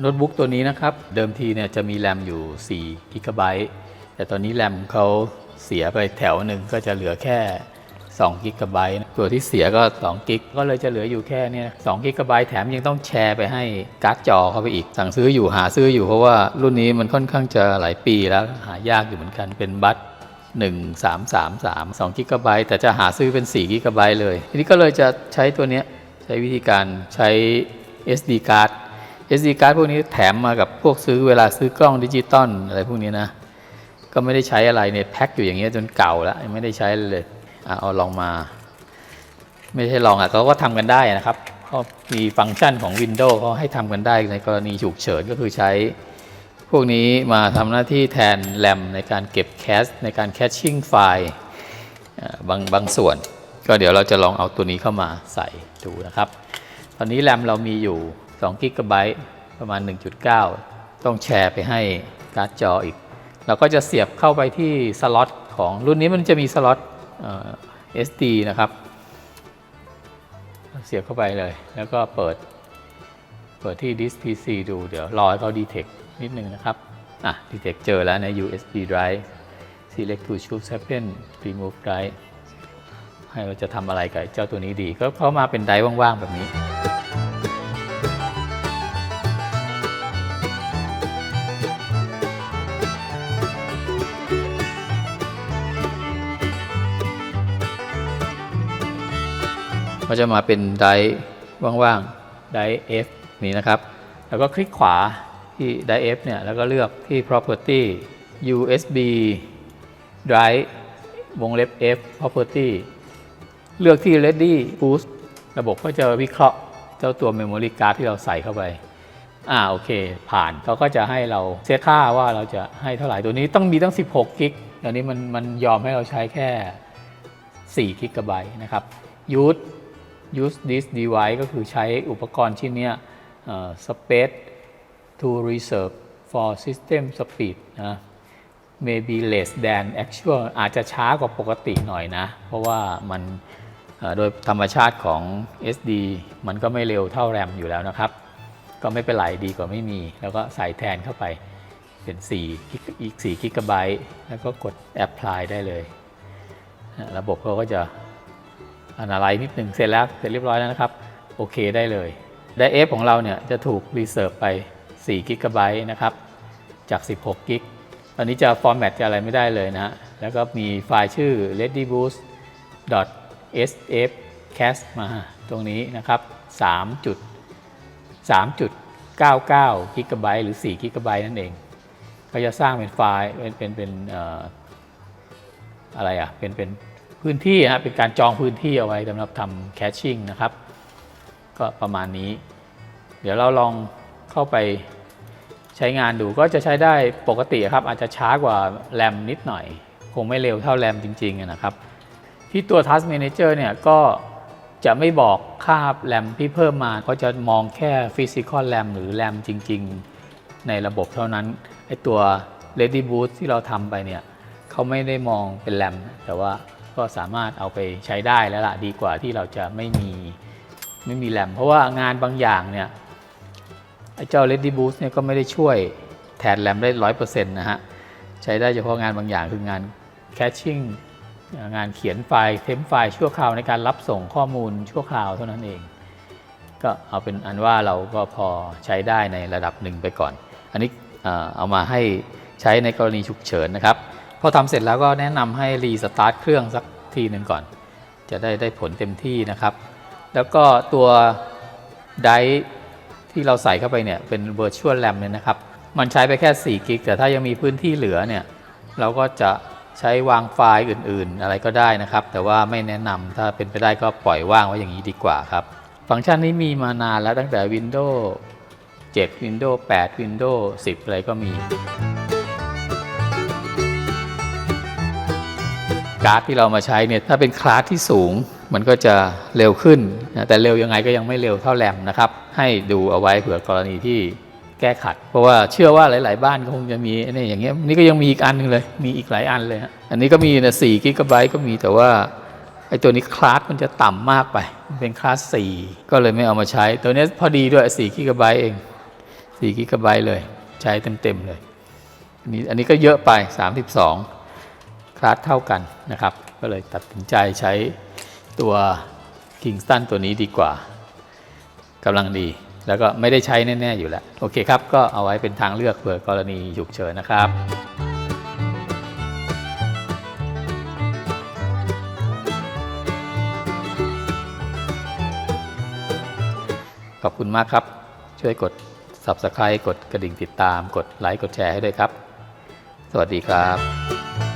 โน้ตบุ๊กตัวนี้นะครับ เดิมทีเนี่ยจะมีแรมอยู่4กิกะไบต์แต่ตอนนี้แรมเขาเสียไปแถวหนึ่งก็จะเหลือแค่2กิกะไบต์ตัวที่เสียก็2กิกก็เลยจะเหลืออยู่แค่เนี่ย2กิกะไบต์แถมยังต้องแชร์ไปให้การ์ดจอเข้าไปอีก สั่งซื้ออยู่หาซื้ออยู่เพราะว่ารุ่นนี้มันค่อนข้างจะหลายปีแล้วหายากอยู่เหมือนกันเป็นบัต1 3 3 3 2กิกะไบต์แต่จะหาซื้อเป็น4กิกะไบต์เลย ทีนี้ก็เลยจะใช้ตัวนี้ใช้วิธีการใช้ SD card SD card พวกนี้แถมมากับพวกซื้อเวลาซื้อกล้องดิจิตอลอะไรพวกนี้นะ ก็ไม่ได้ใช้อะไรเนี่ยแพ็คอยู่อย่างเงี้ยจนเก่าแล้วไม่ได้ใช้เลยอะเอาลองมา ไม่ใช่ลองอะเขาก็ทำกันได้นะครับเขามีฟังก์ชันของ Windows เขาให้ทำกันได้ในกรณีฉุกเฉินก็คือใช้ พวกนี้มาทำหน้าที่แทนแรมในการเก็บแคชในการแคชชิ่งไฟล์บางบางส่วน ก็เดี๋ยวเราจะลองเอาตัวนี้เข้ามาใส่ดูนะครับ ตอนนี้แรมเรามีอยู่ 2กิกะไบต์ประมาณ 1.9 ต้องแชร์ไปให้การ์ดจออีก เราก็จะเสียบเข้าไปที่สล็อตของรุ่นนี้มันจะมีสล็อตเอ่อ SD นะครับ เสียบเข้าไปเลย แล้วก็เปิด เปิดที่ disk PC ดูเดี๋ยวรอให้เขา detect นิดนึงนะครับ อะ detect เจอแล้วใน USB drive select to choose happen remove drive ให้เราจะทำอะไรกับเจ้าตัวนี้ดี ก็เข้ามาเป็นไดร์ว่างๆแบบนี้ ก็จะมาเป็นไดร์ว่างๆไดร์ F นี้นะครับ แล้วก็คลิกขวาที่ไดร์ F เนี่ยแล้วก็เลือกที่ property USB drive วงเล็บ F property เลือกที่ ready boost ระบบก็จะวิเคราะห์เจ้าตัว memory card ที่เราใส่เข้าไปอ่าโอเค ผ่านเขาก็จะให้เราเซตค่าว่าเราจะให้เท่าไหร่ตัวนี้ต้องมีตั้ง 16กิกอันนี้มันมันยอมให้เราใช้แค่ 4กิกะไบต์นะครับ use use this device ก็คือใช้อุปกรณ์ชิ้นเนี้ยเอ่อ space to reserve for system speed นะ maybe less than actual อาจจะช้ากว่าปกติหน่อยนะ เพราะว่ามันโดยธรรมชาติของ SD มันก็ไม่เร็วเท่าแรมอยู่แล้วนะครับ ก็ไม่เป็นไรดีกว่าไม่มี แล้วก็ใส่แทนเข้าไปเป็น4กิกอีก4กิกะไบต์แล้วก็กด apply ได้เลย ระบบเขาก็จะ อนาลัยนิดหนึ่งเสร็จแล้วเสร็จเรียบร้อยแล้วนะครับ โอเคได้เลยไดเอฟของเราเนี่ยจะถูกรีเซิร์ฟไป4กิกะไบต์นะครับ จาก 16กิกตอนนี้จะฟอร์แมตจะอะไรไม่ได้เลยนะฮะแล้วก็มีไฟล์ชื่อ readyboost sf cast มาตรงนี้นะครับ3จุด3.99กิกะไบต์หรือ4กิกะไบต์นั่นเอง ก็จะสร้างเป็นไฟล์เป็นเป็นเป็นอะไรอะเป็นเป็น พื้นที่นะฮะเป็นการจองพื้นที่เอาไว้สำหรับทำแคชชิ่งนะครับ ก็ประมาณนี้ เดี๋ยวเราลองเข้าไปใช้งานดูก็จะใช้ได้ปกติครับ อาจจะช้ากว่าแรมนิดหน่อย คงไม่เร็วเท่าแรมจริงๆนะครับ ที่ตัว Task Manager เนี่ยก็จะไม่บอกค่าแรมที่เพิ่มมาเขาจะมองแค่ Physical RAM หรือแรมจริง ๆ ในระบบเท่านั้นไอตัว Ready Boot ที่เราทำไปเนี่ยเขาไม่ได้มองเป็นแรมแต่ว่า ก็สามารถเอาไปใช้ได้แล้วล่ะดีกว่าที่เราจะไม่มีไม่มีแรมเพราะว่างานบางอย่างเนี่ยไอ้เจ้า Ready Boost เนี่ยก็ไม่ได้ช่วยแทนแรมได้ร้อยเปอร์เซ็นต์นะฮะ ใช้ได้เฉพาะงานบางอย่างคืองาน Caching งานเขียนไฟล์เทมไฟล์ชั่วคราวในการรับส่งข้อมูลชั่วคราวเท่านั้นเอง ก็เอาเป็นอันว่าเราก็พอใช้ได้ในระดับหนึ่งไปก่อน อันนี้เอามาให้ใช้ในกรณีฉุกเฉินนะครับ พอทำเสร็จแล้วก็แนะนำให้รีสตาร์ทเครื่องสักทีหนึ่งก่อน จะได้ได้ผลเต็มที่นะครับ แล้วก็ตัวไดร์ที่เราใส่เข้าไปเนี่ยเป็น Virtual RAM เนี่ยนะครับ มันใช้ไปแค่ 4 กิกแต่ถ้ายังมีพื้นที่เหลือเนี่ยเราก็จะใช้วางไฟล์อื่นๆ อะไรก็ได้นะครับ แต่ว่าไม่แนะนำถ้าเป็นไปได้ก็ปล่อยว่างไว้อย่างนี้ดีกว่าครับ ฟังก์ชันนี้มีมานานแล้วตั้งแต่ Windows 7 Windows 8 Windows 10 อะไรก็มี การ์ดที่เรามาใช้เนี่ยถ้าเป็นคลาสที่สูงมันก็จะเร็วขึ้นนะแต่เร็วยังไงก็ยังไม่เร็วเท่าแรมนะครับ ให้ดูเอาไว้เผื่อกรณีที่แก้ขัด เพราะว่าเชื่อว่าหลาย ๆ บ้านก็คงจะมีนี่อย่างเงี้ยนี่ก็ยังมีอีกอันหนึงเลย มีอีกหลายอันเลยฮะอันนี้ก็มีนะสี่กิกะไบต์ก็มีแต่ว่าไอ้ตัวนี้คลาสมันจะต่ำมากไปมันเป็นคลาส4ก็เลยไม่เอามาใช้ ตัวนี้พอดีด้วย4กิกะไบต์เอง4กิกะไบต์เลย ใช้เต็ม ๆ เลยอันนี้อันนี้ก็เยอะไป32 คลาสเท่ากันนะครับ ก็เลยตัดสินใจใช้ตัว Kingston ตัวนี้ดีกว่ากำลังดี แล้วก็ไม่ได้ใช้แน่ ๆ อยู่แล้ว โอเคครับ ก็เอาไว้เป็นทางเลือกเผื่อกรณีฉุกเฉินนะครับขอบคุณมากครับ ช่วยกด Subscribe กดกระดิ่งติดตาม กดไลค์ กดแชร์ให้ด้วยครับ สวัสดีครับ